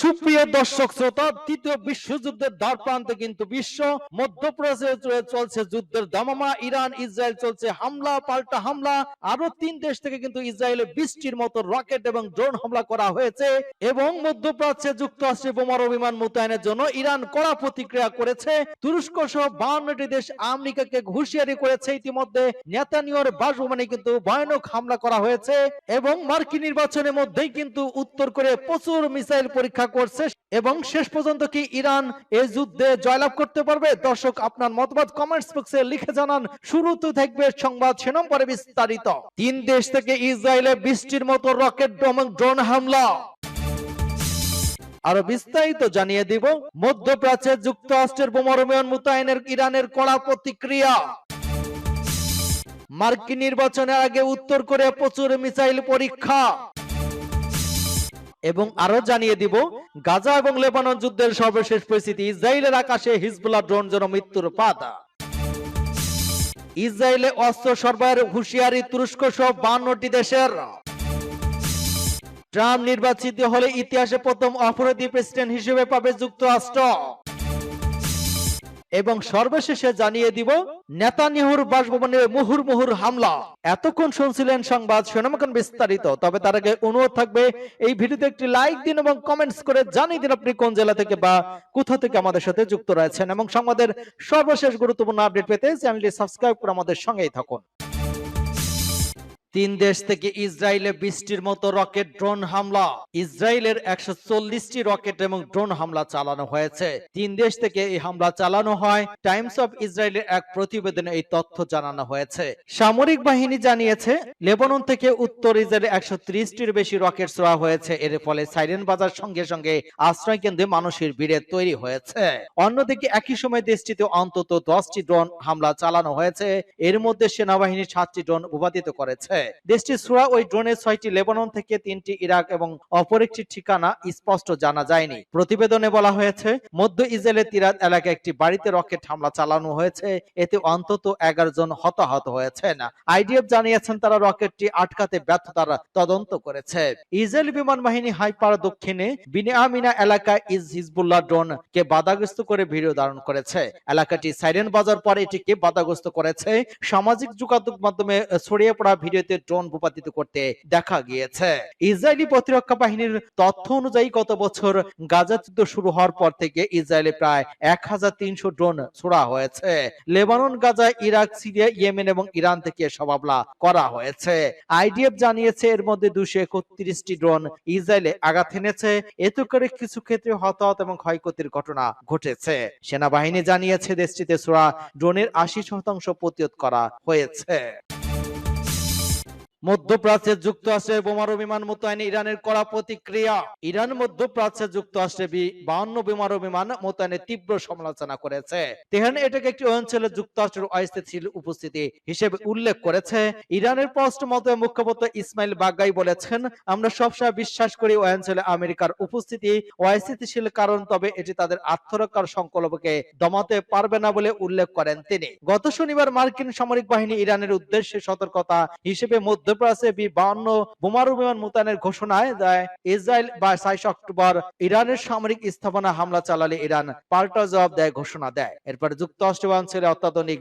সুপ্রিয় দর্শক শ্রোতা তৃতীয় বিশ্বযুদ্ধের দ্বার প্রান্তে কিন্তু বিশ্ব মধ্যপ্রাচ্যে চলছে যুদ্ধের দামামা। ইরান, ইসরায়েল চলছে হামলা, পাল্টা হামলা। আরও তিন দেশ থেকে কিন্তু ইসরায়েলে বৃষ্টির মতো রকেট এবং ড্রোন হামলা করা হয়েছে এবং মধ্যপ্রাচ্যে যুক্তরাষ্ট্রে বোমারু বিমান মোতায়েনের জন্য। ইরান কড়া প্রতিক্রিয়া করেছে। তুরস্ক সহ বাউন্নটি দেশ আমেরিকাকে হুঁশিয়ারি করেছে। ইতিমধ্যে নেতানিয়র বাসভবনে কিন্তু ভয়ানক হামলা করা হয়েছে এবং মার্কিন নির্বাচনের মধ্যেই কিন্তু উত্তর করে প্রচুর মিসাইল পরীক্ষা করছে এবং শেষ পর্যন্ত কি ইরান এই যুদ্ধে জয়লাভ করতে পারবে? দর্শক, আপনার মতবাদ কমেন্টস বক্সে লিখে জানান। শুরুতে থাকবে সংবাদ শিরোনাম পরে বিস্তারিত। তিন দেশ থেকে ইসরায়েলে বৃষ্টির মতো রকেট এবং ড্রোন হামলা। আরও বিস্তারিত জানিয়ে দিব। মধ্যপ্রাচ্যে যুক্তরাষ্ট্রের বোমারু বিমান মোতায়েনের ইরানের কড়া প্রতিক্রিয়া। মার্কিন নির্বাচনের আগে উত্তর কোরিয়া প্রচুর মিসাইল পরীক্ষা। এবং আরও জানিয়ে দিব, গাজা এবং লেবানন যুদ্ধের সর্বশেষ পরিস্থিতি, ইসরায়েলের আকাশে হিজবুল্লাহ ড্রোন যেন মৃত্যুর পাতা ইসরায়েলে অস্ত্র সরবরাহের হুঁশিয়ারি তুরস্ক সহ বান্নটি দেশের। ট্রাম্প নির্বাচিত হলে ইতিহাসে প্রথম অপরাধী প্রেসিডেন্ট হিসেবে পাবে যুক্তরাষ্ট্র। এবং সর্বশেষে জানিয়ে দিব নেতানিহুর বাসভবনে মুহুর মুহুর হামলা। এতক্ষণ শুনছিলেন সংবাদ শোনামকন বিস্তারিত, তবে তার আগে অনুরোধ থাকবে, এই ভিডিওতে একটি লাইক দিন এবং কমেন্টস করে জানিয়ে দিন আপনি কোন জেলা থেকে বা কোথা থেকে আমাদের সাথে যুক্ত রয়েছেন। এবং সংবাদের সর্বশেষ গুরুত্বপূর্ণ আপডেট পেতে চ্যানেলটি সাবস্ক্রাইব করে আমাদের সঙ্গেই থাকুন। তিন দেশ থেকে ইসরায়েলে বৃষ্টির মতো রকেট ড্রোন হামলা। ইসরায়েলের একশো চল্লিশটি রকেট এবং ড্রোন হামলা চালানো হয়েছে। তিন দেশ থেকে এই হামলা চালানো হয়। টাইমস অফ ইসরায়েলের এক প্রতিবেদনে এই তথ্য জানানো হয়েছে। সামরিক বাহিনী জানিয়েছে, লেবানন থেকে উত্তর ইসরায়েলে একশো ত্রিশটির বেশি রকেট ছোড়া হয়েছে। এর ফলে সাইরেন বাজার সঙ্গে সঙ্গে আশ্রয় কেন্দ্রে মানুষের ভিড়ে তৈরি হয়েছে। অন্যদিকে একই সময় দেশটিতে অন্তত দশটি ড্রোন হামলা চালানো হয়েছে। এর মধ্যে সেনাবাহিনী সাতটি ড্রোন ভূপাতিত করেছে। দেশটির সুরা ওই ড্রোনের ছয়টি লেবানন থেকে তিনটি ইরাক এবং অপর একটি ঠিকানা স্পষ্ট জানা যায়নি। প্রতিবেদনে বলা হয়েছে, মধ্য ইসরায়েলের তিরাত এলাকায় একটি বাড়িতে রকেট হামলা চালানো হয়েছে। এতে অন্তত এগারো জন হতাহত আইডিএফ জানিয়েছেন, তারা রকেটটি আটকাতে ব্যর্থতার তদন্ত করেছে। ইসরায়েল বিমান বাহিনী হাইপার দক্ষিণে বিনিয়ামিনা এলাকায় হিজবুল্লাহ ড্রোন কে বাধাগ্রস্ত করে ভিডিও ধারণ করেছে। এলাকাটি সাইরেন বাজার পরে এটিকে বাধাগ্রস্ত করেছে। সামাজিক যোগাযোগ মাধ্যমে ছড়িয়ে পড়া ভিডিওতে ড্রোন ভূপাতিত করতে দেখা গিয়েছে। ইসরায়েলি প্রতিরক্ষা বাহিনীর তথ্য অনুযায়ী গত বছর গাজা যুদ্ধ শুরু হওয়ার পর থেকে ইসরায়েলে প্রায় এক হাজার তিনশো ড্রোন ছোড়া হয়েছে। Lebanon, Gaza, Iraq, Syria, Yemen এবং ইরান থেকে এসব হামলা করা হয়েছে। আইডিএফ জানিয়েছে এর মধ্যে দুশো একত্রিশটি ড্রোন ইসরায়েলে আঘাত এনেছে। এতে করে কিছু ক্ষেত্রে হতাহত এবং ক্ষয়ক্ষতির ঘটনা ঘটেছে। সেনাবাহিনী জানিয়েছে দেশটিতে ছোড়া ড্রোনের আশি শতাংশ প্রতিরোধ করা হয়েছে। মধ্যপ্রাচ্যে যুক্তরাষ্ট্রের বোমারু বিমান মোতায়েনে ইরানের কড়া প্রতিক্রিয়া। ইরান মধ্যপ্রাচ্যে যুক্তরাষ্ট্রে বি- বাহান্ন বোমারু বিমান মোতায়েনের তীব্র সমালোচনা করেছে। তেহরান এটাকে একটি অঞ্চলে যুক্তরাষ্ট্রের অস্থিতিশীল উপস্থিতি হিসেবে উল্লেখ করেছে। ইরানের পোস্ট মতে মুখপাত্র ইসমাইল বাগাই বলেছেন, আমরা সবসময় বিশ্বাস করি ওই অঞ্চলে আমেরিকার উপস্থিতি অস্থিতিশীল কারণ, তবে এটি তাদের আত্মরক্ষার সংকল্পকে দমাতে পারবে না বলে উল্লেখ করেন তিনি। গত শনিবার মার্কিন সামরিক বাহিনী ইরানের উদ্দেশ্যে সতর্কতা হিসেবে মধ্যপ্রাচ্যে বোমারু বিমান মোতায়েনের ঘোষণায়, দেয় ইসরায়েল অক্টোবর ইরানের সামরিক স্থাপনা হামলা চালালে ইরান পাল্টা জবাব দেয়, ঘোষণা দেয়। এরপর অত্যাধুনিক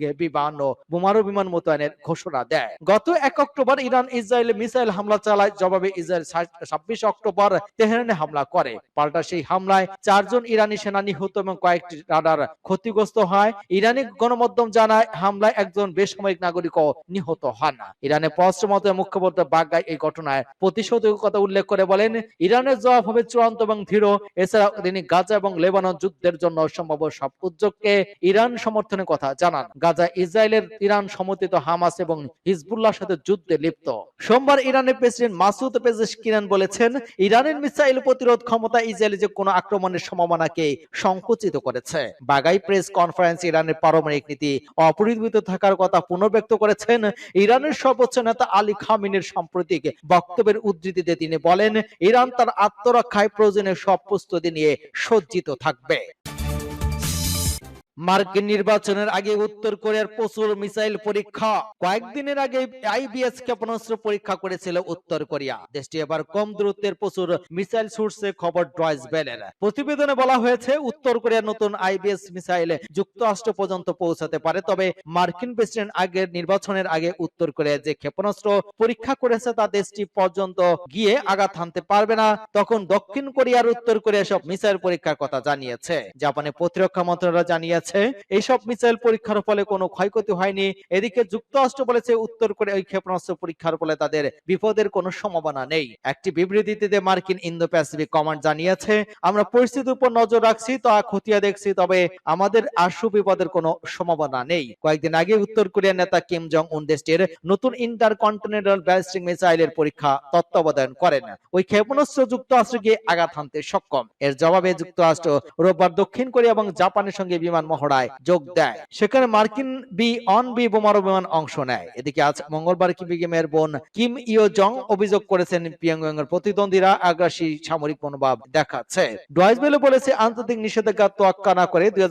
বোমারু বিমান মোতায়েনের ঘোষণা দেয়। গত এক অক্টোবর ইরান ইসরায়েলে মিসাইল হামলা চালায়, জবাবে ইসরায়েল ছাব্বিশ অক্টোবর তেহরানে হামলা করে। পাল্টা সেই হামলায় চারজন ইরানি সেনা নিহত এবং কয়েকটি রাডার ক্ষতিগ্রস্ত হয়। ইরানি গণমাধ্যম জানায়, হামলায় একজন বেসামরিক নাগরিকও নিহত হন। ইরানের পররাষ্ট্র মন্ত্রী মুখ্যমন্ত্রী বাগ্গাই এই ঘটনায় প্রতিশোধের কথা উল্লেখ করে বলেন, ইরানের জবাব হবে চূড়ান্ত এবং দৃঢ় এছাড়া তিনি গাজা এবং লেবানন যুদ্ধের জন্য সম্ভাব্য সব উদ্যোগকে ইরান সমর্থনের কথা জানান। গাজা ইসরায়েলের ইরান সমর্থিত হামাস এবং হিজবুল্লাহর সাথে যুদ্ধে লিপ্ত। সোমবার ইরানের প্রেসিডেন্ট মাসুদ পেজেশকিরান বলেছেন, ইরানের মিসাইল প্রতিরোধ ক্ষমতা ইসরায়েলে যে কোনো আক্রমণের সম্ভাবনাকে সংকুচিত করেছে। বাগাই প্রেস কনফারেন্স ইরানের পারমাণবিক নীতি অপরিবর্তিত থাকার কথা পুনর্ব্যক্ত করেছেন। ইরানের সর্বোচ্চ নেতা আলী খামিনের সাম্প্রতিক বক্তব্যের উদ্ধৃতিতে তিনি বলেন, ইরান তার আত্মরক্ষায় প্রয়োজনীয় সব প্রস্তুতি নিয়ে সজ্জিত থাকবে। মার্কিন নির্বাচনের আগে উত্তর কোরিয়ার প্রচুর মিসাইল পরীক্ষা। কয়েকদিনের আগে আইবিএস ক্ষেপণাস্ত্র পরীক্ষা করেছিল উত্তর কোরিয়া। দেশটি এবার কম দূরত্বের প্রচুর মিসাইল ছুটছে খবর ডয়েস বেলের প্রতিবেদনে বলা হয়েছে, উত্তর কোরিয়ার নতুন আইবিএস মিসাইল যুক্তরাষ্ট্র পর্যন্ত পৌঁছাতে পারে, তবে মার্কিন প্রেসিডেন্ট আগের নির্বাচনের আগে উত্তর কোরিয়া যে ক্ষেপণাস্ত্র পরীক্ষা করেছে তা দেশটি পর্যন্ত গিয়ে আঘাত হানতে পারবে না। তখন দক্ষিণ কোরিয়ার উত্তর কোরিয়া সব মিসাইল পরীক্ষার কথা জানিয়েছে। জাপানের প্রতিরক্ষা মন্ত্রণালয় জানিয়েছে এইসব মিসাইল পরীক্ষার ফলে কোনো ক্ষয়ক্ষতি হয়নি। এদিকে যুক্তরাষ্ট্র বলেছে, উত্তর কোরিয়া ওই ক্ষেপণাস্ত্র পরীক্ষার ফলে তাদের বিপদের কোনো সম্ভাবনা নেই। একটি বিবৃতিতে মার্কিন ইন্দো প্যাসিফিক কমান্ড জানিয়েছে, আমরা পরিস্থিতির উপর নজর রাখছি, তা খতিয়ে দেখছি, তবে আমাদের আশু বিপদের কোনো সম্ভাবনা নেই। কয়েকদিন আগে উত্তর কোরিয়ার নেতা কিম জং উন দেশটির নতুন ইন্টার কন্টিনেন্টাল ব্যালিস্টিক মিসাইলের পরীক্ষা তত্ত্বাবধান করেন। ওই ক্ষেপণাস্ত্র যুক্তরাষ্ট্রকে আঘাত হানতে সক্ষম। এর জবাবে যুক্তরাষ্ট্র রোববার দক্ষিণ কোরিয়া এবং জাপানের সঙ্গে বিমান মহড়ায় যোগ দেয়। সেখানে মার্কিন বি অন বি বোমারু বিমান অংশ নেয়। এদিকে আজ মঙ্গলবার কিম কিমের বোন কিম ইও জং অভিযোগ করেছেন পিয়ংইয়ং এর প্রতিদ্বন্দ্বীরা আগ্রাসী সামরিক মনোভাব দেখাচ্ছে। ডয়েসবেলে বলেছে, আন্তর্জাতিক নিষেধাজ্ঞা তোয়াক্কা না করে দুই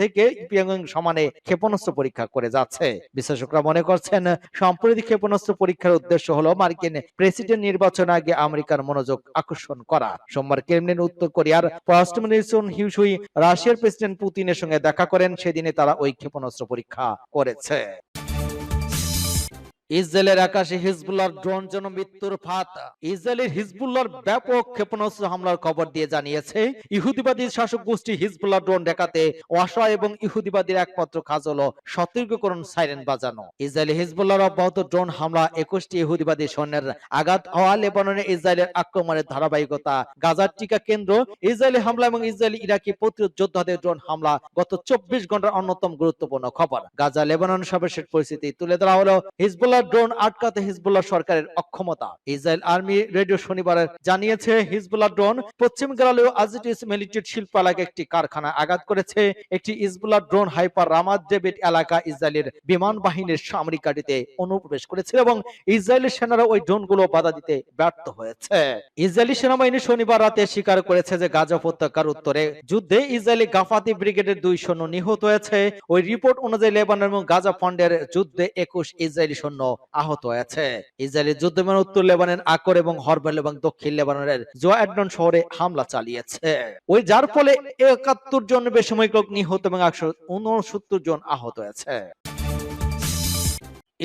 থেকে পিয়ংইয়ং সমানে ক্ষেপণাস্ত্র পরীক্ষা করে যাচ্ছে। বিশেষজ্ঞরা মনে করছেন সম্প্রতি ক্ষেপণাস্ত্র পরীক্ষার উদ্দেশ্য হলো মার্কিন প্রেসিডেন্ট নির্বাচন আগে আমেরিকার মনোযোগ আকর্ষণ করা। সোমবার ক্রেমলিন, উত্তর কোরিয়ার পররাষ্ট্রমন্ত্রী সুন হিউসুই, রাশিয়ার প্রেসিডেন্ট পুতিনের সঙ্গে দেখা করেন সেদিনে তারা ওই ক্ষেপণাস্ত্র পরীক্ষা করেছে। ইসরায়েলের আকাশে হিজবুল্লাহর ড্রোন যেন মৃত্যুর ফাঁদ। ইসরায়েলের হিজবুল্লাহর ব্যাপক ক্ষেপণাস্ত্র হামলার খবর দিয়ে জানিয়েছে, ইহুদিবাদী শাসক গোষ্ঠী হিজবুল্লাহ ড্রোন দেখাতে অসহায় এবং ইহুদিবাদীর একমাত্র কাজ হলো সতর্কীকরণ সাইরেন বাজানো। ইসরায়েলি হিজবুল্লাহর অব্যাহত ড্রোন হামলা একুশটি ইহুদিবাদী সৈন্যের আঘাত হওয়া লেবাননে ইসরায়েলের আক্রমণের ধারাবাহিকতা। গাজার টিকা কেন্দ্র, ইসরায়েলি হামলা এবং ইসরায়েলি ইরাকি প্রতিরোধ যোদ্ধাদের ড্রোন হামলা গত চব্বিশ ঘণ্টার অন্যতম গুরুত্বপূর্ণ খবর। গাজা লেবানন সর্বশেষ পরিস্থিতি তুলে ধরা হলো হিজবুল্লাহ ড্রোন আটকাতে হিজবুল্লাহ সরকারের অক্ষমতা। ইসরায়েল আর্মি রেডিও শনিবার জানিয়েছে, হিজবুল্লাহ ড্রোন পশ্চিম গালালেও আজিটিস মিলিটারি শিল্প এলাকায় একটি কারখানা আঘাত করেছে। একটি হিজবুল্লাহ ড্রোন হাইপার রামাদ ডেভিড এলাকা ইসরায়েলের বিমান বাহিনীর সামরিক ঘাঁটিতে অনুপ্রবেশ করেছিল এবং ইসরায়েলি সেনারা ওই ড্রোনগুলো বাধা দিতে ব্যর্থ হয়েছে। ইসরায়েলি সেনাবাহিনী শনিবার রাতে স্বীকার করেছে যে গাজা উপত্যকার উত্তরে যুদ্ধে ইসরায়েলি গাফাতি ব্রিগেডের দুই সৈন্য নিহত হয়েছে। ওই রিপোর্ট অনুযায়ী লেবানন এবং গাজা ফন্ডের যুদ্ধে একুশ ইসরায়েলি সৈন্য আহত হয়েছে। ইসরায়েলি যুদ্ধ বিমান উত্তর লেবানের আকর এবং হরবেল এবং দক্ষিণ লেবাননের জোয়াডন শহরে হামলা চালিয়েছে। ওই যার ফলে একাত্তর জন বেসামরিক লোক নিহত এবং একশো উনসত্তর জন আহত হয়েছে।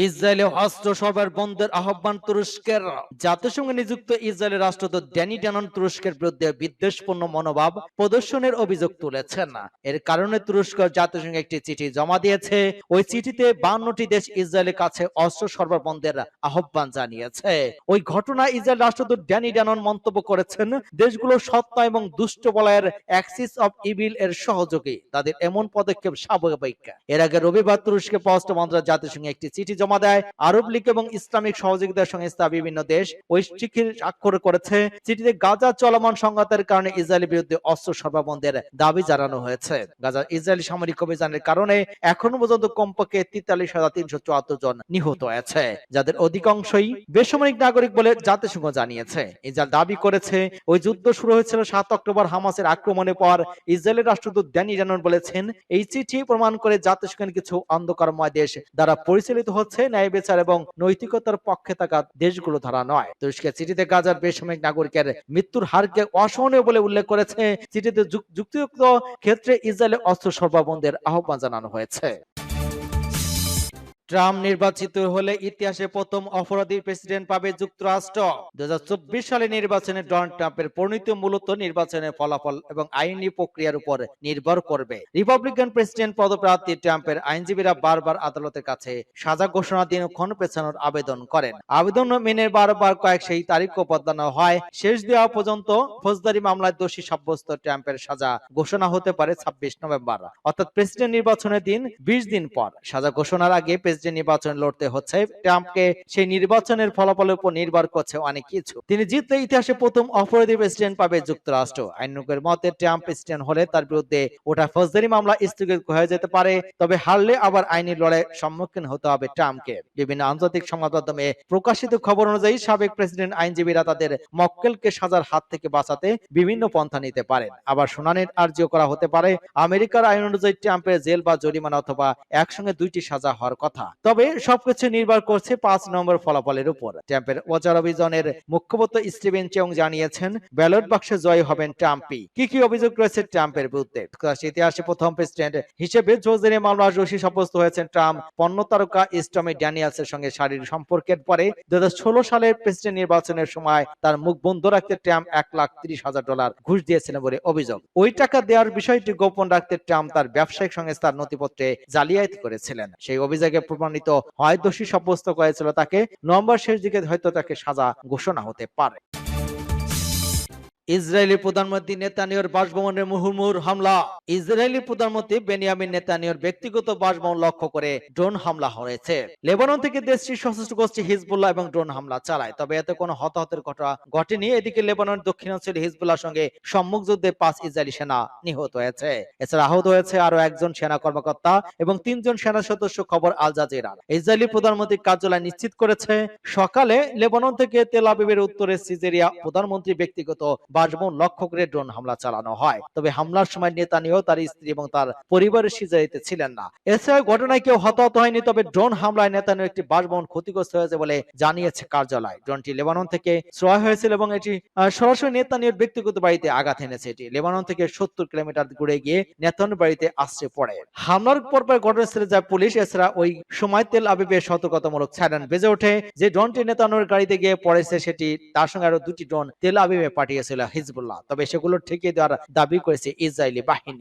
ইসরায়েলে অস্ত্র সরবরাহ বন্ধের আহ্বান তুরস্কের। জাতিসংঘে নিযুক্ত ইসরায়েলের রাষ্ট্রদূত ড্যানি ড্যানন তুরস্কের বিরুদ্ধে বিদ্বেষপূর্ণ মনোভাব প্রদর্শনের অভিযোগ তুলেছেন। এর কারণে তুরস্ক জাতিসংঘে একটি চিঠি জমা দিয়েছে। ওই চিঠিতে বান্নটি দেশ ইসরায়েলের কাছে অস্ত্র সরবরাহ বন্ধের আহ্বান জানিয়েছে। ওই ঘটনা ইসরায়েল রাষ্ট্রদূত ড্যানি ড্যানন মন্তব্য করেছেন, দেশগুলো সত্তা এবং দুষ্ট বলয়ের অ্যাক্সিস অফ ইভিল এর সহযোগী। তাদের এমন পদক্ষেপ স্বাভাবিক। এর আগে রবিবার তুরস্কে পররাষ্ট্র মন্ত্রণালয় জাতিসংঘে একটি চিঠি জমা দেয় আরব লীগ এবং ইসলামিক সহযোগিতা সংস্থা বিভিন্ন দেশ ওই চিঠির স্বাক্ষর করেছে। চিঠিতে গাজা চলমান সংঘাতের কারণে ইসরায়েলের বিরুদ্ধে অস্ত্র সরবরাহ বন্ধের দাবি জানানো হয়েছে। গাজা ইসরায়েলি সামরিক অভিযানের কারণে এখনও পর্যন্ত কমপক্ষে তেতাল্লিশ হাজার তিনশো চুয়াত্তর জন নিহত হয়েছে, যাদের অধিকাংশই বেসামরিক নাগরিক বলে জাতিসংঘ জানিয়েছে। ইসরায়েল দাবি করেছে, ওই যুদ্ধ শুরু হয়েছিল সাত অক্টোবর হামাসের আক্রমণের পর। ইসরায়েলের রাষ্ট্রদূত ড্যানি জানন বলেছেন, এই চিঠি প্রমাণ করে জাতিসংঘের কিছু অন্ধকারময় দেশ দ্বারা পরিচালিত হচ্ছে ন্যায় বিচার এবং নৈতিকতার পক্ষে থাকা দেশগুলো ধারা নয়। তুরস্কের চিঠিতে গাজার বেসামরিক নাগরিকের মৃত্যুর হারকে অসহনীয় বলে উল্লেখ করেছে। চিঠিতে যুক্তিযুক্ত ক্ষেত্রে ইসরায়েলে অস্ত্র সর্বাবন্ধের বন্ধের আহ্বান জানানো হয়েছে। ট্রাম্প নির্বাচিত হলে ইতিহাসে প্রথম অপরাধী প্রেসিডেন্ট পাবে যুক্তরাষ্ট্র। দু সালে নির্বাচনে ডোনাল্ড ট্রাম্পের পরিণতি মূলত নির্বাচনের ফলাফল এবং আইনি প্রক্রিয়ার উপর নির্ভর করবে। রিপাবলিকান প্রেসিডেন্ট পদপ্রার্থী ট্রাম্পের আইনজীবীরা বারবার আদালতের কাছে সাজা ঘোষণা দিনক্ষণ পেছানোর আবেদন করেন। আবেদন মেনে বারবার কয়েক সেই তারিখও বদলানো হয়, শেষ দেওয়া পর্যন্ত ফৌজদারি মামলায় দোষী সাব্যস্ত ট্রাম্পের সাজা ঘোষণা হতে পারে ছাব্বিশ নভেম্বর। অর্থাৎ প্রেসিডেন্ট নির্বাচনের দিন, বিশ দিন পর। সাজা ঘোষণার আগে প্রেসিডেন্ট নির্বাচন লড়তে হচ্ছে, ট্রাম্পকে সেই নির্বাচনের ফলাফলের উপর নির্ভর করছে অনেক কিছু। তিনি জিতলে ইতিহাসে প্রথম অপরাধী প্রেসিডেন্ট পাবে যুক্তরাষ্ট্র। আইনজ্ঞের মতে, ট্রাম্প প্রেসিডেন্ট হলে তার বিরুদ্ধে ওটা ফৌজদারি মামলা স্থগিত হয়ে যেতে পারে, তবে হারলে আবার আইনি লড়াইয়ের সম্মুখীন হতে হবে ট্রাম্পকে। বিভিন্ন আন্তর্জাতিক সংবাদ মাধ্যমে প্রকাশিত খবর অনুযায়ী সাবেক প্রেসিডেন্ট আইনজীবীরা তাদের মক্কেলকে সাজার হাত থেকে বাঁচাতে বিভিন্ন পন্থা নিতে পারেন। আবার শুনানির আর্জিও করা হতে পারে। আমেরিকার আইন অনুযায়ী ট্রাম্পের জেল বা জরিমানা অথবা একসঙ্গে দুইটি সাজা হওয়ার কথা। তবে সবকিছু নির্ভর করছে পাঁচ নম্বর ফলাফলের উপর। ট্রাম্পের প্রচার অভিযানের মুখ্যপত্র স্টিভেন চেং জানিয়েছেন, ব্যালট বাক্সে জয় হবেন ট্রাম্পই। কি কি অভিযোগ রয়েছে ট্রাম্পের বিরুদ্ধে? ইতিহাসে প্রথম প্রেসিডেন্ট হিসেবে জোজেরি মামলার দোষী সাব্যস্ত হয়েছেন ট্রাম্প। পণ্য তারকা স্টমি ড্যানিয়েলসের সঙ্গে শারীরিক সম্পর্কের পরে দুই হাজার ষোলো সালের প্রেসিডেন্ট নির্বাচনের সময় তার মুখ বন্ধ রাখতে ট্রাম্প এক লাখ তিরিশ হাজার ডলার ঘুষ দিয়েছিলেন বলে অভিযোগ। ওই টাকা দেওয়ার বিষয়টি গোপন রাখতে ট্রাম্প তার ব্যবসায়িক সংস্থার নথিপত্রে জালিয়াতি করেছিলেন। সেই অভিযোগে প্রমাণিত হয়। দোষী সাব্যস্ত করেছিল তাকে। নভেম্বর শেষ দিকে হয়তো তাকে সাজা ঘোষণা হতে পারে। ইসরায়েলি প্রধানমন্ত্রী নেতানিয়ার বাসভবনের মুহুর্মুহুর হামলা। ইসরায়েলি প্রধানমন্ত্রী বেনিয়ামিন নেতানিয়ার ব্যক্তিগত বাসভবন লক্ষ্য করে ড্রোন হামলা হয়েছে। লেবানন থেকে দেশটির সশস্ত্র গোষ্ঠী হিজবুল্লাহ এবং ড্রোন হামলা চালায়, তবে এতে কোনো হতাহতের ঘটনা ঘটেনি। এদিকে লেবাননের দক্ষিণাঞ্চল হিজবুল্লাহর সঙ্গে সম্মুখ যুদ্ধে পাঁচ ইসরায়েলি সেনা নিহত হয়েছে। এছাড়া আহত হয়েছে আরও একজন সেনা কর্মকর্তা এবং তিনজন সেনা সদস্য, খবর আল জাজিরার। ইসরায়েলি প্রধানমন্ত্রী কার্যালয় নিশ্চিত করেছে, সকালে লেবানন থেকে তেলাবিবের উত্তরে সিজেরিয়া প্রধানমন্ত্রী ব্যক্তিগত বাসভবন লক্ষ্য করে ড্রোন হামলা চালানো হয়। তবে হামলার সময় নেতানিয়াহু তার স্ত্রী এবং তার পরিবারের সিজারিতে ছিলেন না। এছাড়া ঘটনায় কেউ হতাহত হয়নি, তবে ড্রোন হামলায় নেতানিয়াহু একটি বাসভবন ক্ষতিগ্রস্ত হয়েছে বলে জানিয়েছে কার্যালয়। ড্রোনটি লেবানন থেকে ছোঁয়া হয়েছিল এবং এটি সরাসরি নেতানিয়াহুর ব্যক্তিগত বাড়িতে আঘাত এনেছে। এটি লেবানন থেকে সত্তর কিলোমিটার ঘুরে গিয়ে নেতান বাড়িতে আশ্রয় পড়ে। হামলার পরপর ঘটনাস্থলে যায় পুলিশ। এছাড়া ওই সময় তেল আবিবের সতর্কতামূলক সাইরেন বেজে ওঠে। যে ড্রোনটি নেতানোর গাড়িতে গিয়ে পড়েছে, সেটি তার সঙ্গে আরও দুটি ড্রোন তেল আবিবে পাঠিয়েছিল। হিজবুল্লাহ। তবে সেগুলো ঠেকিয়ে দেওয়ার দাবি করেছে ইসরায়েলি বাহিনী।